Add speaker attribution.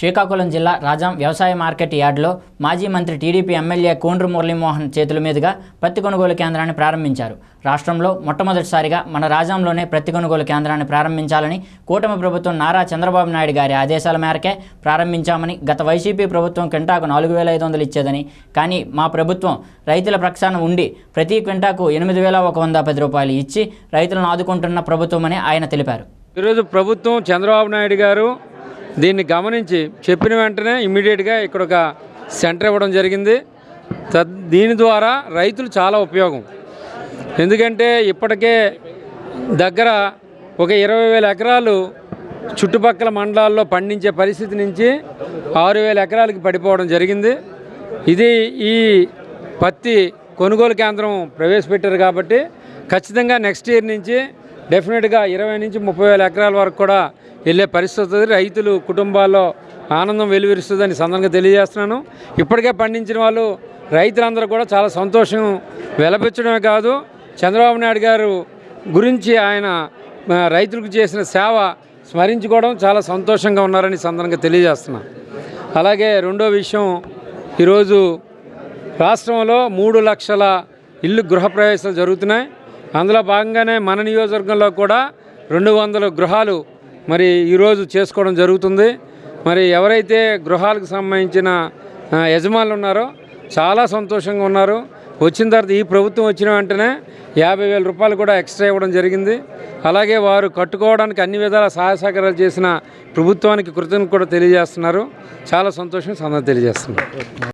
Speaker 1: శ్రీకాకుళం జిల్లా రాజాం వ్యవసాయ మార్కెట్ యార్డులో మాజీ మంత్రి టీడీపీ ఎమ్మెల్యే కోండ్రు మురళీమోహన్ చేతుల మీదుగా పత్తి కొనుగోలు కేంద్రాన్ని ప్రారంభించారు. రాష్ట్రంలో మొట్టమొదటిసారిగా మన రాజాంలోనే పత్తి కొనుగోలు కేంద్రాన్ని ప్రారంభించాలని కూటమి ప్రభుత్వం నారా చంద్రబాబు నాయుడు గారి ఆదేశాల మేరకే ప్రారంభించామని గత వైసీపీ ప్రభుత్వం క్వింటాకు నాలుగు వేల ఐదు వందలు ఇచ్చేదని. కానీ మా ప్రభుత్వం రైతుల ప్రక్షాళన ఉండి ప్రతి క్వింటాకు ఎనిమిది వేల ఒక వంద పది రూపాయలు ఇచ్చి రైతులను ఆదుకుంటున్న ప్రభుత్వమని ఆయన తెలిపారు.
Speaker 2: ఈరోజు ప్రభుత్వం చంద్రబాబు నాయుడు గారు దీన్ని గమనించి చెప్పిన వెంటనే ఇమ్మీడియట్గా ఇక్కడ ఒక సెంటర్ ఇవ్వడం జరిగింది. తద్ దీని ద్వారా రైతులు చాలా ఉపయోగం. ఎందుకంటే ఇప్పటికే దగ్గర ఒక ఇరవై వేల ఎకరాలు చుట్టుపక్కల మండలాల్లో పండించే పరిస్థితి నుంచి ఆరు వేల ఎకరాలకి పడిపోవడం జరిగింది. ఇది ఈ పత్తి కొనుగోలు కేంద్రం ప్రవేశపెట్టారు కాబట్టి ఖచ్చితంగా నెక్స్ట్ ఇయర్ నుంచి డెఫినెట్గా ఇరవై నుంచి ముప్పై వేల ఎకరాల వరకు కూడా వెళ్ళే పరిస్థితి రైతులు కుటుంబాల్లో ఆనందం వెలువరిస్తుందని సందర్భంగా తెలియజేస్తున్నాను. ఇప్పటికే పండించిన వాళ్ళు రైతులందరూ కూడా చాలా సంతోషం వెలపించడమే కాదు చంద్రబాబు నాయుడు గారు గురించి ఆయన రైతులకు చేసిన సేవ స్మరించుకోవడం చాలా సంతోషంగా ఉన్నారని సందర్భంగా తెలియజేస్తున్నాను. అలాగే రెండో విషయం ఈరోజు రాష్ట్రంలో మూడు లక్షల ఇల్లు గృహప్రవేశాలు జరుగుతున్నాయి. అందులో భాగంగానే మన నియోజకవర్గంలో కూడా రెండు వందల గృహాలు మరి ఈరోజు చేసుకోవడం జరుగుతుంది. మరి ఎవరైతే గృహాలకు సంబంధించిన యజమానులు ఉన్నారో చాలా సంతోషంగా ఉన్నారు. వచ్చిన తర్వాత ఈ ప్రభుత్వం వచ్చిన వెంటనే యాభై వేల రూపాయలు కూడా ఎక్స్ట్రా ఇవ్వడం జరిగింది. అలాగే వారు కట్టుకోవడానికి అన్ని విధాల సహాయ సహకారాలు చేసిన ప్రభుత్వానికి కృతజ్ఞత కూడా తెలియజేస్తున్నారు. చాలా సంతోషం సందర్భం తెలియజేస్తున్నారు.